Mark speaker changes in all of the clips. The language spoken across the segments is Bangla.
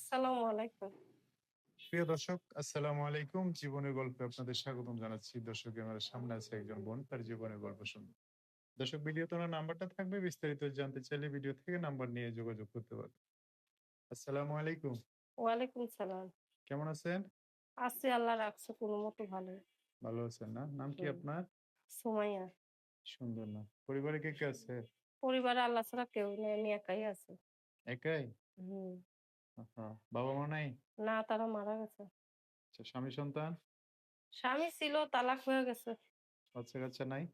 Speaker 1: আসসালামু আলাইকুম।
Speaker 2: প্রিয় দর্শক আসসালামু আলাইকুম জীবনের গল্পে আপনাদের স্বাগতম জানাচ্ছি দর্শক আমার সামনে আছে একজন বোন তার জীবনের গল্প শুনবে দর্শক ভিডিওতে ওনার নাম্বারটা থাকবে বিস্তারিত জানতে চাইলে ভিডিও থেকে নাম্বার নিয়ে যোগাযোগ করতে পারবে আসসালামু আলাইকুম
Speaker 1: ওয়ালাইকুম সালাম।
Speaker 2: কেমন আছেন
Speaker 1: আছি আল্লাহ রাখছে কোনো মতো ভালো।
Speaker 2: ভালো আছেন না নাম কি আপনার
Speaker 1: সুমাইয়া।
Speaker 2: সুন্দর না পরিবারে কে কে আছে
Speaker 1: পরিবারে আল্লাহ ছাড়া কেউ নেই আমি একাই আছি।
Speaker 2: একাই
Speaker 1: হুম।
Speaker 2: বাবা মা নাই
Speaker 1: না তারা মারা গেছে।
Speaker 2: আচ্ছা, স্বামী সন্তান
Speaker 1: স্বামী ছিল তালাক হয়ে গেছে।
Speaker 2: বাচ্চা কাচ্চা নাই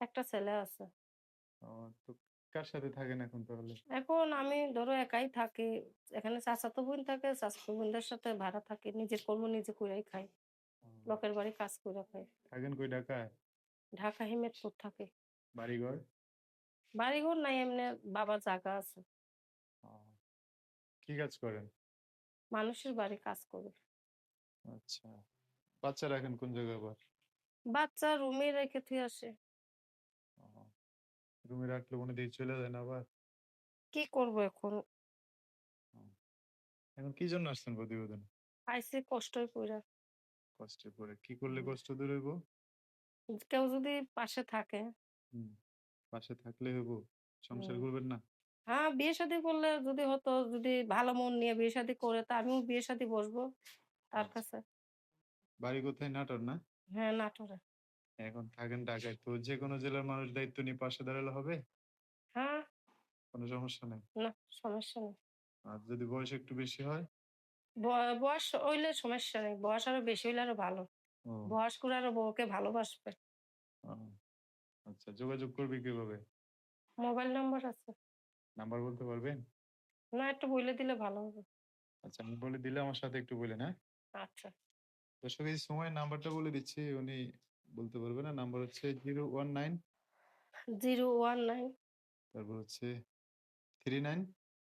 Speaker 1: একটা ছেলে আছে।
Speaker 2: ও, তো কার সাথে থাকেন এখন তাহলে
Speaker 1: এখন আমি ধরো একাই থাকি। এখানে চাচাতো বোন থাকে চাচাতো বোনদের সাথে ভাড়া থাকি। নিজের কর্ম নিজে কইরাই খাই। লোকের বাড়ি কাজ কইরা খাই।
Speaker 2: থাকেন কই ঢাকায়
Speaker 1: ঢাকা হিমেদপুর থাকি।
Speaker 2: বাড়িঘর
Speaker 1: বাড়িঘর নাই এমনি বাবার জায়গা আছে।
Speaker 2: কি কাজ করেন?
Speaker 1: মানুষের বাড়ি কাজ করি।
Speaker 2: আচ্ছা। বাচ্চা রাখেন কোন জায়গায় আবার?
Speaker 1: বাচ্চা রুমে রেখে থুই আসে।
Speaker 2: রুমে রাখলে মনে দিয়ে চলে যায় না আবার?
Speaker 1: কি করব এখন?
Speaker 2: এখন কি জন্য আসছেন প্রতিবেদনে?
Speaker 1: আইসে কষ্টই কইরা।
Speaker 2: কষ্টে পড়ে। কি করলে কষ্ট দূর হইব?
Speaker 1: কেউ যদি পাশে থাকে।
Speaker 2: পাশে থাকলে হইব। সংসার করবেন না?
Speaker 1: হ্যাঁ বিয়ে শাদী করলে যদি হতো যদি ভালো মন নিয়ে বিয়ে শাদী করে তা আমিও বিয়ে শাদী বসবো তার
Speaker 2: আচ্ছা।
Speaker 1: কাছে।
Speaker 2: বাড়ি কোথায়? নাটোর না?
Speaker 1: হ্যাঁ নাটোরে।
Speaker 2: এখন থাকেন ঢাকায়। তো যে কোনো জেলার মানুষ দায়িত্ব নিয়ে পাশে দাঁড়ালে হবে?
Speaker 1: হ্যাঁ।
Speaker 2: কোনো সমস্যা নেই?
Speaker 1: না সমস্যা নেই।
Speaker 2: আর যদি বয়স একটু বেশি হয়?
Speaker 1: বয়স হইলে সমস্যা নেই। বয়স আরও বেশি হইলে আরও ভালো। বয়স করে আরও বউকে ভালোবাসবে।
Speaker 2: আচ্ছা। যোগাযোগ করবি কীভাবে?
Speaker 1: মোবাইল নাম্বার আছে।
Speaker 2: নাম্বার বলতে পারবেন?
Speaker 1: না একটু বলে দিলে ভালো হবে।
Speaker 2: আচ্ছা আমি বলে দিলে আমার সাথে একটু বলেন হ্যাঁ?
Speaker 1: আচ্ছা।
Speaker 2: দর্শক এই সময় নাম্বারটা বলে দিচ্ছি উনি বলতে পারবে না নাম্বার হচ্ছে zero one nine
Speaker 1: zero one nine
Speaker 2: তারপর হচ্ছে three nine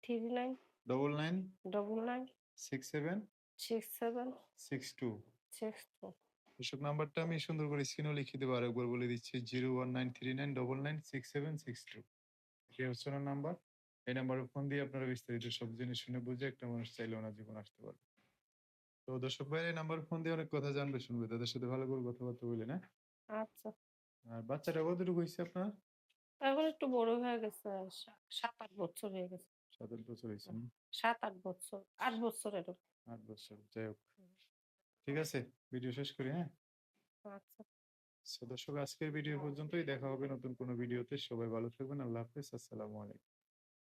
Speaker 1: three nine
Speaker 2: double nine
Speaker 1: double nine
Speaker 2: six seven
Speaker 1: six seven
Speaker 2: six two
Speaker 1: six two
Speaker 2: দর্শক নাম্বারটা আমি সুন্দর করে স্ক্রিনেও লিখে দেবো আরেকবার বলে দিচ্ছি zero one nine three nine double nine six seven six two. এই হচ্ছে নাম্বার। এই নাম্বারে ফোন দিয়ে আপনারা বিস্তারিত সব জিনিস শুনে বুঝে একটা মানুষ চাইলে ওনার জীবন আসতে পারবে। তো দর্শক ভাই এই নাম্বার ফোন দিয়ে অনেক কথা জানবে শুনবে। তাদের সাথে ভালো করে কথাবার্তা বলে না
Speaker 1: আচ্ছা।
Speaker 2: আর বাচ্চাটা কতটুকু হয়েছে আপনার?
Speaker 1: এখন একটু বড় হয়ে গেছে সাত আট বছর হয়ে গেছে।
Speaker 2: সাত আট বছর হয়েছে
Speaker 1: সাত আট বছর আট বছর এরকম।
Speaker 2: আট বছর যাই হোক। ঠিক আছে ভিডিও শেষ করি হ্যাঁ?
Speaker 1: আচ্ছা।
Speaker 2: দর্শক আজকের ভিডিও পর্যন্তই। দেখা হবে নতুন কোনো ভিডিওতে। সবাই ভালো থাকবেন। আল্লাহ হাফেজ। আসসালামু আলাইকুম।